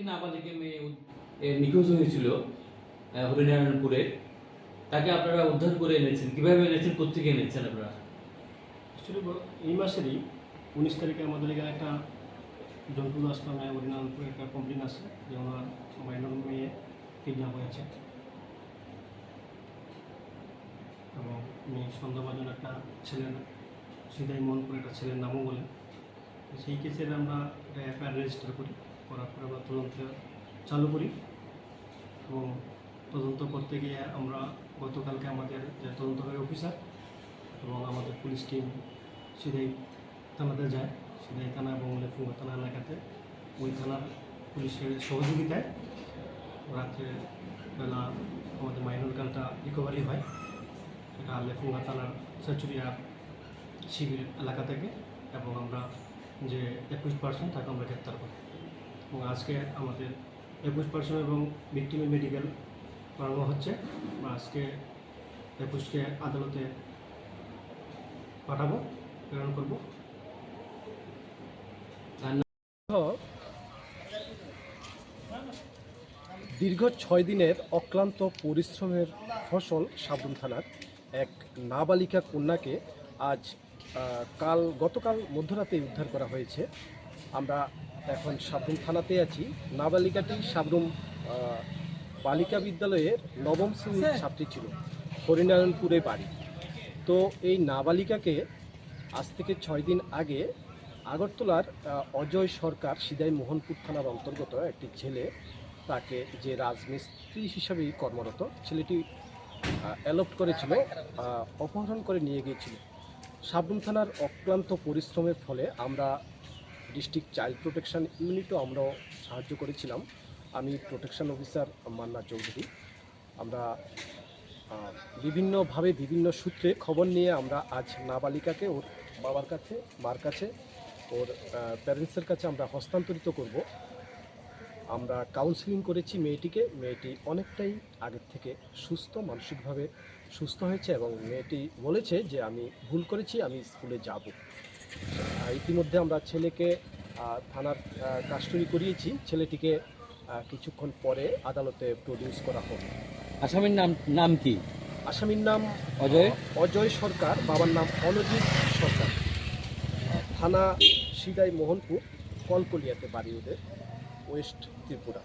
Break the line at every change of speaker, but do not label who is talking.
নাবালিকা মেয়ে নিখোঁজ হয়েছিল হরিনারায়ণপুরে। তাকে আপনারা উদ্ধার করে এনেছেন। কীভাবে এনেছেন? কোথেকে এনেছেন আপনারা?
এই মাসেরই উনিশ তারিখে আমাদের এখানে একটা জন্টু দাস নামে হরিনারায়ণপুরে একটা কমপ্লেন আছে যে ওনার মাইনর মেয়ে কিডন্যাপ হয়েছে। এবং উনি সন্দেহভাজন একটা ছেলের সিধাই মন করে একটা ছেলের নামও বলে। সেই কেসের আমরা একটা এফআইআর রেজিস্টার করি। করার পরে আমরা তদন্ত চালু করি। এবং তদন্ত করতে গিয়ে আমরা গতকালকে আমাদের যে তদন্তকারী অফিসার এবং আমাদের পুলিশ টিম সিধাই থানাতে যায়। সিধাই থানা এবং লেফুঙ্গা থানা এলাকাতে। ওই থানার পুলিশের সহযোগিতায় রাত্রে বেলা আমাদের মাইনর গানটা রিকভারি হয়। সেটা লেফুঙ্গা থানার সেচুরিয়া শিবির এলাকা থেকে এবং আমরা যে একুশ পার্সেন্ট তাকে আমরা গ্রেপ্তার করি। এবং আজকে আমাদের একুশ পার্সেন্ট এবং ভিক্টিমের মেডিকেল করানো হচ্ছে। আমরা আজকে একুশকে আদালতে পাঠাবো, প্রেরণ করব।
দীর্ঘ ছয় দিনের অক্লান্ত পরিশ্রমের ফসল সাবরুম থানার এক নাবালিকা কন্যাকে আজ কাল, গতকাল মধ্যরাতে উদ্ধার করা হয়েছে। আমরা এখন সাবরুম থানাতে আছি। নাবালিকাটি সাবরুম বালিকা বিদ্যালয়ের নবম শ্রেণির ছাত্রী ছিল হরিনারায়ণপুরে বাড়ি। তো এই নাবালিকাকে আজ থেকে ছয় দিন আগে আগরতলার অজয় সরকার সিদাই মোহনপুর থানার অন্তর্গত একটি ছেলে তাকে যে রাজমিস্ত্রি হিসাবে কর্মরত ছেলেটি অ্যালপ্ট করেছিল অপহরণ করে নিয়ে গিয়েছিল। সাবরুম থানার অক্লান্ত পরিশ্রমের ফলে আমরা ডিস্ট্রিক্ট চাইল্ড প্রোটেকশন ইউনিটও আমরাও সাহায্য করেছিলাম। আমি প্রোটেকশন অফিসার মান্না চৌধুরী। আমরা বিভিন্নভাবে বিভিন্ন সূত্রে খবর নিয়ে আমরা আজ নাবালিকাকে ওর বাবার কাছে, মার কাছে, ওর প্যারেন্টসের কাছে আমরা হস্তান্তরিত করব। আমরা কাউন্সিলিং করেছি মেয়েটিকে। মেয়েটি অনেকটাই আগের থেকে সুস্থ, মানসিকভাবে সুস্থ হয়েছে এবং মেয়েটি বলেছে যে, আমি ভুল করেছি, আমি স্কুলে যাব। ইতিমধ্যে আমরা ছেলেকে থানার কাস্টডি করিয়েছি। ছেলেটিকে কিছুক্ষণ পরে আদালতে প্রডিউস করা হবে
আসামির নাম নাম কি?
আসামির নাম
অজয়?
অজয় সরকার। বাবার নাম অনজিৎ সরকার। থানা সিদাই মোহনপুর কলকলিয়াতে বাড়ি ওদের ওয়েস্ট ত্রিপুরা।